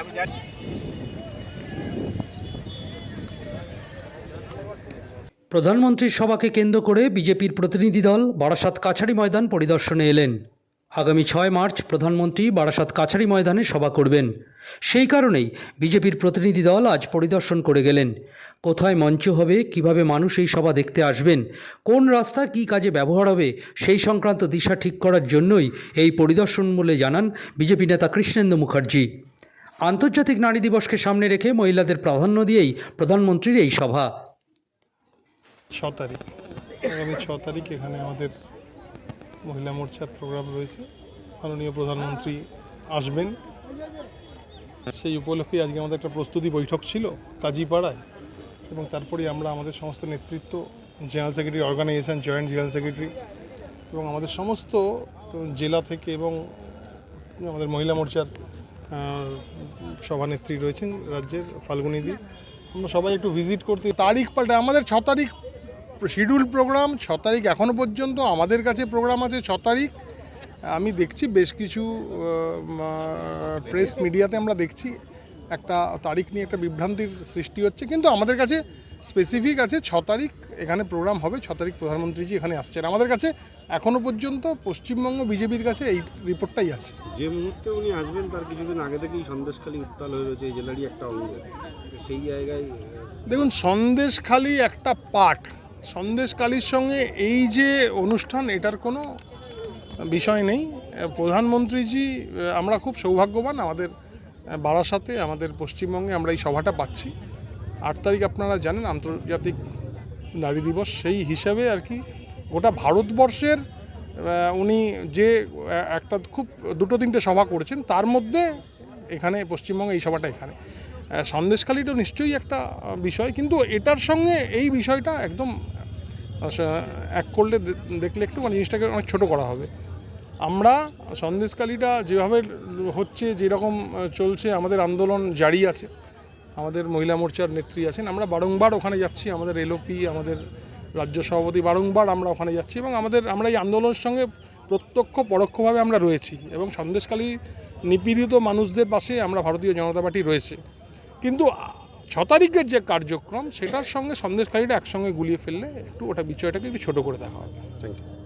আমি জানি। প্রধানমন্ত্রীর সভাকে কেন্দ্র করে বিজেপির প্রতিনিধি দল বারাসাত কাছারি ময়দান পরিদর্শনে এলেন। আগামী ছয় মার্চ প্রধানমন্ত্রী বারাসাত কাছারি ময়দানে সভা করবেন। সেই কারণেই বিজেপির প্রতিনিধি দল আজ পরিদর্শন করে গেলেন। কোথায় মঞ্চ হবে, কীভাবে মানুষ এই সভা দেখতে আসবেন, কোন রাস্তা কী কাজে ব্যবহার হবে, সেই সংক্রান্ত দিশা ঠিক করার জন্যই এই পরিদর্শন বলে জানান বিজেপি নেতা কৃষ্ণেন্দু মুখার্জি। আন্তর্জাতিক নারী দিবসকে সামনে রেখে মহিলাদের প্রাধান্য দিয়েই প্রধানমন্ত্রীর এই সভা। ছ তারিখ। আগামী ছ তারিখ এখানে আমাদের মহিলা মোর্চার প্রোগ্রাম রয়েছে। মাননীয় প্রধানমন্ত্রী আসবেন। সেই উপলক্ষে আজকে আমাদের একটা প্রস্তুতি বৈঠক ছিল কাজীপাড়ায় এবং তারপরে আমরা আমাদের সমস্ত নেতৃত্ব, general secretary organisation, joint general secretary এবং আমাদের সমস্ত জেলা থেকে এবং আমাদের মহিলা মোর্চার সভানেত্রী রয়েছেন রাজ্যের ফাল্গুনিদি আমরা সবাই একটু ভিজিট করতে তারিখ পাল্টে আমাদের ছ তারিখ শিডিউল প্রোগ্রাম ছ তারিখ এখনও পর্যন্ত আমাদের কাছে প্রোগ্রাম আছে ছ তারিখ। আমি দেখছি বেশ কিছু প্রেস মিডিয়াতে আমরা দেখছি। একটা তারিখ নিয়ে একটা বিভ্রান্তির সৃষ্টি হচ্ছে, কিন্তু আমাদের কাছে স্পেসিফিক আছে ছ তারিখ এখানে প্রোগ্রাম হবে ছ তারিখ প্রধানমন্ত্রীজি এখানে আসছেন। আমাদের কাছে এখনও পর্যন্ত পশ্চিমবঙ্গ বিজেপির কাছে এই রিপোর্টটাই আছে। যে মুহূর্তে উনি আসবেন তার কিছুদিন আগে থেকেই সন্দেশখালী উত্তাল হয়ে রয়েছে এই জেলারই একটা অঙ্গ। সেই জায়গায় দেখুন সন্দেশখালি একটা পার্ট। সন্দেশখালির সঙ্গে এই যে অনুষ্ঠান এটার কোনো বিষয় নেই। প্রধানমন্ত্রীজি আমরা খুব সৌভাগ্যবান আমাদের বারাসাতে আমাদের পশ্চিমবঙ্গে আমরা এই সভাটা পাচ্ছি। আট তারিখ আপনারা জানেন আন্তর্জাতিক নারী দিবস, সেই হিসাবে আর কি গোটা ভারতবর্ষের উনি যে একটা খুব দুটো তিনটে সভা করেছেন, তার মধ্যে এখানে পশ্চিমবঙ্গে এই সভাটা এখানে। সন্দেশখালিটা নিশ্চয়ই একটা বিষয়, কিন্তু এটার সঙ্গে এই বিষয়টা একদম এক করলে দেখলে একটু মানে জিনিসটাকে অনেক ছোটো করা হবে। আমরা সন্দেশখালিটা যেভাবে হচ্ছে, যেরকম চলছে, আমাদের আন্দোলন জারি আছে আমাদের মহিলা মোর্চার নেত্রী আছেন। আমরা বারংবার ওখানে যাচ্ছি, আমাদের এলওপি আমাদের রাজ্য সভাপতি বারংবার আমরা ওখানে যাচ্ছি এবং আমাদের, আমরা এই আন্দোলনের সঙ্গে প্রত্যক্ষ পরোক্ষভাবে আমরা রয়েছি এবং সন্দেশকালী নিপীড়িত মানুষদের পাশে আমরা ভারতীয় জনতা পার্টি রয়েছে। কিন্তু ছ তারিখের যে কার্যক্রম, সেটার সঙ্গে সন্দেশখালীটা একসঙ্গে গুলিয়ে ফেললে একটু ওটা বিষয়টাকে একটু ছোটো করে দেখা হবে। Thank you